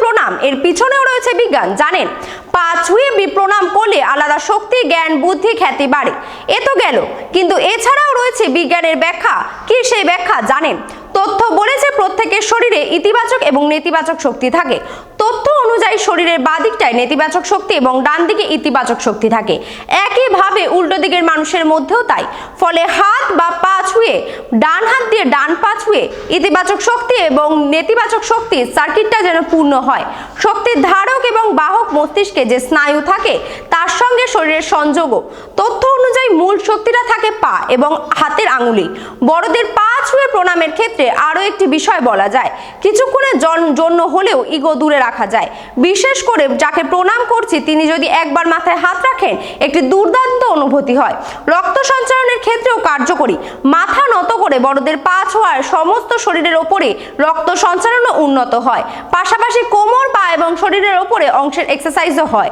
প্রণাম এর পিছনেও রয়েছে বিজ্ঞান। জানেন পা হুয়ে প্রণাম করলে আলাদা শক্তি, জ্ঞান, বুদ্ধি, খ্যাতি বাড়ে। এ তো গেল। কিন্তু এছাড়াও রয়েছে বিজ্ঞানের ব্যাখ্যা। কি সেই ব্যাখ্যা? জানেন, তথ্য বলেছে প্রত্যেকের শরীরে ইতিবাচক এবং নেতিবাচক শক্তি থাকে। অনুযায়ী শরীরের বাদিকটায় নেতিবাচক শক্তি এবং ডান দিকে ইতিবাচক শক্তি থাকে। একইভাবে উল্টো দিকের মানুষের মধ্যেও তাই। ফলে হাত বা পা ছুঁয়ে, ডান হাত দিয়ে ডান পা ছুঁয়ে ইতিবাচক শক্তি এবং নেতিবাচক শক্তি সার্কিটটা যেন পূর্ণ হয়। শক্তির ধারক এবং বাহক মস্তিষ্কে যে স্নায়ু থাকে, তার সঙ্গে শরীরের সংযোগও। তথ্য অনুযায়ী মূল শক্তিটা থাকে পা এবং হাতের আঙুলি। বড়দের পা ছুঁয়ে প্রণামের ক্ষেত্রে আরও একটি বিষয় বলা যায়। কিছুক্ষণের জন- জন্য হলেও ইগো দূরে রাখা যায়। বিশেষ করে যাকে প্রণাম করছি, তিনি যদি একবার মাথায় হাত রাখেন, একটি দুর্দান্ত অনুভূতি হয়। রক্ত সঞ্চালনের ক্ষেত্রেও কার্যকরী। মাথা নত করে বড়দের পা ছোঁয়ার সমস্ত শরীরের ওপরে রক্ত সঞ্চালনও উন্নত হয়। পাশাপাশি কোমর, পা এবং শরীরের ওপরে অংশের এক্সারসাইজও হয়।